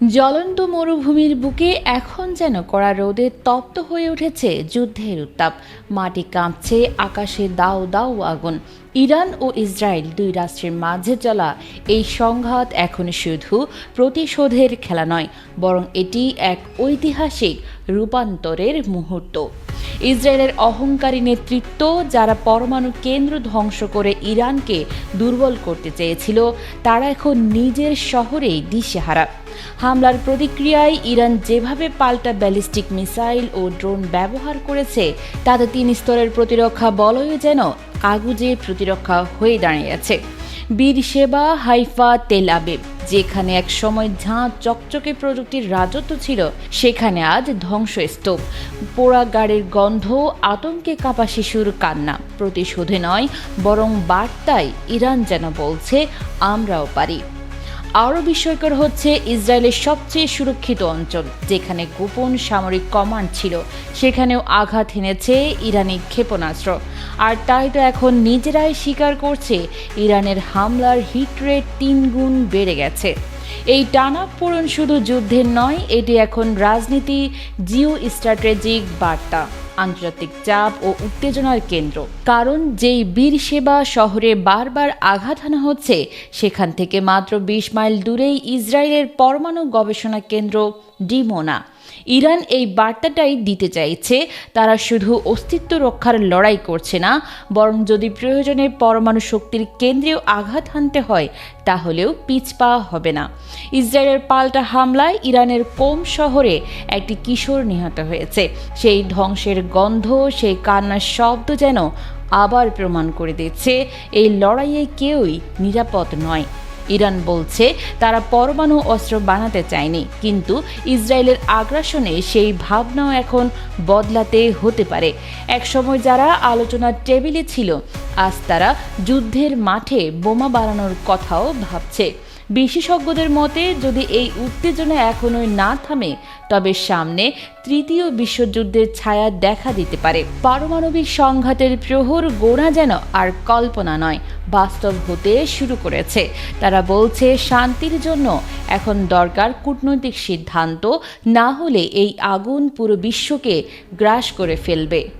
জ্বলন্ত মরুভূমির বুকে এখন যেন কড়া রোদে তপ্ত হয়ে উঠেছে যুদ্ধের উত্তাপ। মাটি কাঁপছে, আকাশে দাও দাও আগুন। ইরান ও ইসরায়েল দুই রাষ্ট্রের মাঝে চলা এই সংঘাত এখন শুধু প্রতিশোধের খেলা নয়, বরং এটি এক ঐতিহাসিক রূপান্তরের মুহূর্ত। ইসরায়েলের অহংকারী নেতৃত্ব যারা পরমাণু কেন্দ্র ধ্বংস করে ইরানকে দুর্বল করতে চেয়েছিল, তারা এখন নিজের শহরেই দিশেহারা। হামলার প্রতিক্রিয়ায় ইরান যেভাবে পাল্টা ব্যালিস্টিক মিসাইল ও ড্রোন ব্যবহার করেছে, তাতে তিন স্তরের প্রতিরক্ষা বলয় যেন কাগুজে প্রতিরক্ষা হয়ে দাঁড়িয়েছে বীর সেবা হাইফা তেল আবিব। যেখানে এক সময় ঝাঁ চকচকে প্রযুক্তির রাজত্ব ছিল, সেখানে আজ ধ্বংসস্তূপ। পোড়া গাড়ির গন্ধ, আতঙ্কে কাঁপা শিশুর কান্না। প্রতিশোধে নয়, বরং বার্তায় ইরান যেন বলছে, আমরাও পারি। আরও বিস্ময়কর হচ্ছে ইসরায়েলের সবচেয়ে সুরক্ষিত অঞ্চল, যেখানে গোপন সামরিক কমান্ড ছিল। সেখানেও আঘাত হেনেছে ইরানি ক্ষেপণাস্ত্র। আর তাই তো এখন নিজেরাই স্বীকার করছে ইরানের হামলার হিট রেট তিন গুণ বেড়ে গেছে। এই টানাপোড়ন শুধু যুদ্ধের নয়, এটি এখন রাজনীতি জিও স্ট্র্যাটেজিক বার্তা। আন্তর্জাতিক চাপ ও উত্তেজনার কেন্দ্র। কারণ যেই বীর সেবা শহরে বারবার আঘাত হানা হচ্ছে, সেখান থেকে মাত্র বিশ মাইল দূরেই ইসরায়েলের পরমাণু গবেষণা কেন্দ্র ডিমোনা। ইরান এই বার্তাটাই দিতে চাইছে, তারা শুধু অস্তিত্ব রক্ষার লড়াই করছে না, বরং যদি প্রয়োজনে পরমাণু শক্তির কেন্দ্রেও আঘাত হানতে হয়, তাহলেও পিছপা হবে না। ইসরায়েলের পাল্টা হামলায় ইরানের কোম শহরে একটি কিশোর নিহত হয়েছে। সেই ধ্বংসের গন্ধ, সেই কান্নার শব্দ যেন আবার প্রমাণ করে দিচ্ছে, এই লড়াইয়ে কেউই নিরাপদ নয়। ইরান বলছে তারা পরমাণু অস্ত্র বানাতে চায়নি, কিন্তু ইসরায়েলের আগ্রাসনে সেই ভাবনাও এখন বদলাতে হতে পারে। একসময় যারা আলোচনার টেবিলে ছিল, আজ তারা যুদ্ধের মাঠে বোমা বানানোর কথাও ভাবছে। বিশেষজ্ঞদের মতে, যদি এই উত্তেজনা এখনোই না থামে, তবে সামনে তৃতীয় বিশ্বযুদ্ধের ছায়া দেখা দিতে পারে। পারমাণবিক সংঘাতের প্রহর গোড়া যেন আর কল্পনা নয়, বাস্তব হতে শুরু করেছে। তারা বলছে, শান্তির জন্য এখন দরকার কূটনৈতিক সিদ্ধান্ত, না হলে এই আগুন পুরো বিশ্বকে গ্রাস করে ফেলবে।